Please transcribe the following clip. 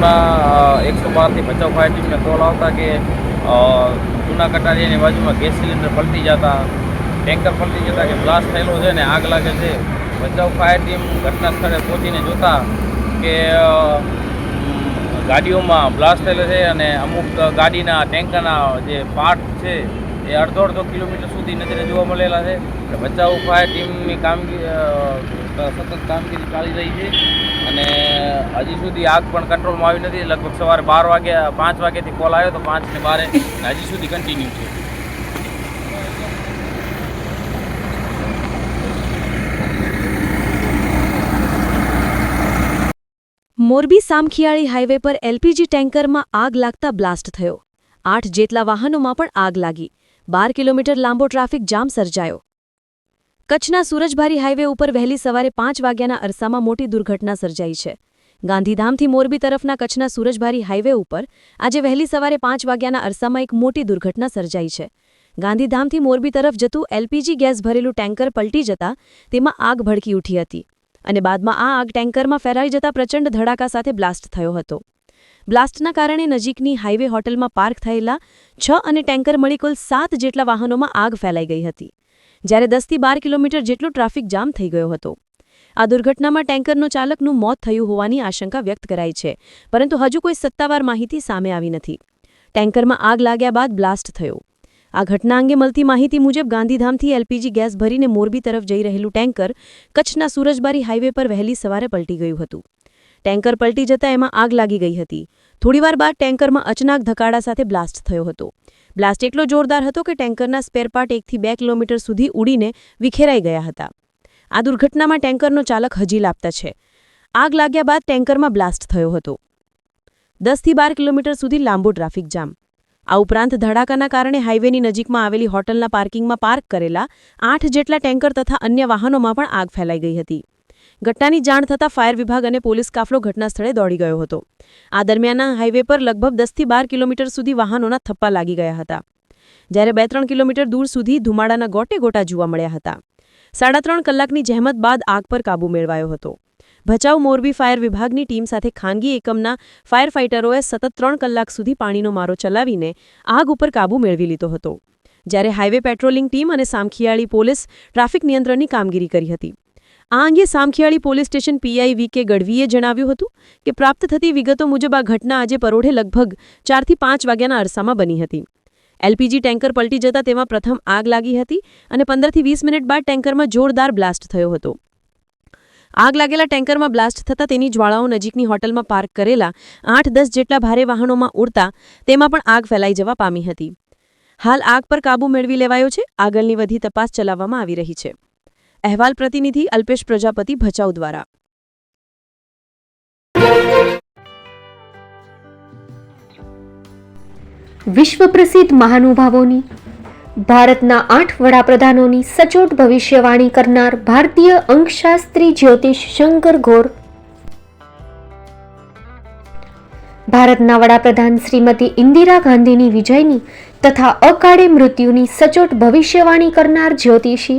ગામના એકસો બારથી બચાવ ફાયર ટીમને કોલ આવતા કે જૂના કટારિયાની બાજુમાં ગેસ સિલિન્ડર પલટી જતા, ટેન્કર પલટી જતા કે બ્લાસ્ટ થયેલો છે ને આગ લાગે છે. બચાવ ફાયર ટીમ ઘટના સ્થળે પહોંચીને જોતા કે ગાડીઓમાં બ્લાસ્ટ થયેલો છે અને અમુક ગાડીના, ટેન્કરના જે પાર્ટ છે એ અડધો અડધો કિલોમીટર સુધી નજરે જોવા મળેલા છે. બચાવ ફાયર ટીમની કામગીરી સતત કામગીરી ચાલી રહી છે અને હજી સુધી આગ પણ કંટ્રોલમાં આવી નથી. લગભગ સવારે બાર વાગ્યા પાંચ વાગ્યાથી કોલ આવ્યો તો પાંચ ને બારે હજી સુધી કન્ટિન્યુ છે. મોરબી સામખિયાળી હાઈવે પર એલપીજી ટેન્કરમાં આગ લાગતા બ્લાસ્ટ થયો. આઠ જેટલા વાહનોમાં પણ આગ લાગી. બાર કિલોમીટર લાંબો ટ્રાફિક જામ સર્જાયો. કચ્છના સુરજભારી હાઈવે ઉપર વહેલી સવારે પાંચ વાગ્યાના અરસામાં મોટી દુર્ઘટના સર્જાઈ છે. ગાંધીધામથી મોરબી તરફના કચ્છના સુરજભારી હાઈવે ઉપર આજે વહેલી સવારે પાંચ વાગ્યાના અરસામાં એક મોટી દુર્ઘટના સર્જાઈ છે. ગાંધીધામથી મોરબી તરફ જતું એલપીજી ગેસ ભરેલું ટેન્કર પલટી જતા તેમાં આગ ભડકી ઉઠી હતી અને બાદમાં આ આગ ટેન્કરમાં ફેરાઈ જતા પ્રચંડ ધડાકા સાથે બ્લાસ્ટ થયો હતો. બ્લાસ્ટના કારણે નજીકની હાઈવે હોટલમાં પાર્ક થયેલા છ અને ટેન્કર મળી કુલ સાત જેટલા વાહનોમાં આગ ફેલાઈ ગઈ હતી. જ્યારે દસથી બાર કિલોમીટર જેટલો ટ્રાફિક જામ થઈ ગયો હતો. આ દુર્ઘટનામાં ટેન્કરનો ચાલકનું મોત થયું હોવાની આશંકા વ્યક્ત કરાઈ છે, પરંતુ હજુ કોઈ સત્તાવાર માહિતી સામે આવી નથી. ટેન્કરમાં આગ લાગ્યા બાદ બ્લાસ્ટ થયો. આ ઘટના અંગે મળતી માહિતી મુજબ ગાંધીધામથી એલપીજી ગેસ ભરીને મોરબી તરફ જઈ રહેલું ટેન્કર કચ્છના સુરજબારી હાઈવે પર વહેલી સવારે પલટી ગયું હતું. ટેન્કર પલટી જતાં એમાં આગ લાગી ગઈ હતી. થોડીવાર બાદ ટેન્કરમાં અચાનક ધકાડા સાથે બ્લાસ્ટ થયો હતો. બ્લાસ્ટ એટલો જોરદાર હતો કે ટેન્કરના સ્પેરપાર્ટ એકથી બે કિલોમીટર સુધી ઉડીને વિખેરાઈ ગયા હતા. આ દુર્ઘટનામાં ટેન્કરનો ચાલક હજી લાપતા છે. આગ લાગ્યા બાદ ટેન્કરમાં બ્લાસ્ટ થયો હતો. દસથી બાર કિલોમીટર સુધી લાંબો ટ્રાફિક જામ. આ ઉપરાંત ધડાકાના કારણે હાઇવેની નજીકમાં આવેલી હોટલના પાર્કિંગમાં પાર્ક કરેલા આઠ જેટલા ટેન્કર તથા અન્ય વાહનોમાં પણ આગ ફેલાઈ ગઈ હતી. ઘટનાની જાણ થતાં ફાયર વિભાગ અને પોલીસ કાફલો ઘટના સ્થળે દોડી ગયો હતો. આ દરમિયાન હાઈવે પર લગભગ દસથી બાર કિલોમીટર સુધી વાહનોના થપ્પા લાગી ગયા હતા. જ્યારે બે ત્રણ કિલોમીટર દૂર સુધી ધુમાડાના ગોટે ગોટા જોવા મળ્યા હતા. સાડા ત્રણ કલાકની જહેમત બાદ આગ પર કાબૂ મેળવાયો હતો. ભચાઉ મોરબી ફાયર વિભાગની ટીમ સાથે ખાનગી એકમના ફાયર ફાઇટરોએ સતત ત્રણ કલાક સુધી પાણીનો મારો ચલાવીને આગ ઉપર કાબૂ મેળવી લીધો હતો. જ્યારે હાઈવે પેટ્રોલિંગ ટીમ અને સામખિયાળી પોલીસ ટ્રાફિક નિયંત્રણની કામગીરી કરી હતી. આ અંગે Samakhiyali police station PI V K ગઢવીએ જણાવ્યું હતું કે પ્રાપ્ત થતી વિગતો મુજબ આ ઘટના આજે પરોઢે લગભગ ચારથી પાંચ વાગ્યાના અરસામાં બની હતી. એલપીજી ટેન્કર પલટી જતા તેમાં પ્રથમ આગ લાગી હતી અને પંદરથી વીસ મિનિટ બાદ ટેન્કરમાં જોરદાર બ્લાસ્ટ થયો હતો. આગ લાગેલા ટેન્કરમાં બ્લાસ્ટ થતાં તેની જ્વાળાઓ નજીકની હોટલમાં પાર્ક કરેલા આઠ દસ જેટલા ભારે વાહનોમાં ઉડતા તેમાં પણ આગ ફેલાઈ જવા પામી હતી. હાલ આગ પર કાબૂ મેળવી લેવાયો છે. આગળની વધી તપાસ ચલાવવામાં આવી રહી છે. અહેવાલ પ્રતિનિધિ અલ્પેશ પ્રજાપતિ ભચાઉ દ્વારા. વિશ્વ પ્રસિદ્ધ મહાનુભાવોની, ભારતના આઠ વડાપ્રધાનોની સચોટ ભવિષ્યવાણી કરનાર ભારતીય અંકશાસ્ત્રી જ્યોતિષ શંકર ઘોર ભારતના વડાપ્રધાન શ્રીમતી ઇન્દિરા ગાંધીની વિજયની તથા અકાળે મૃત્યુની સચોટ ભવિષ્યવાણી કરનાર જ્યોતિષી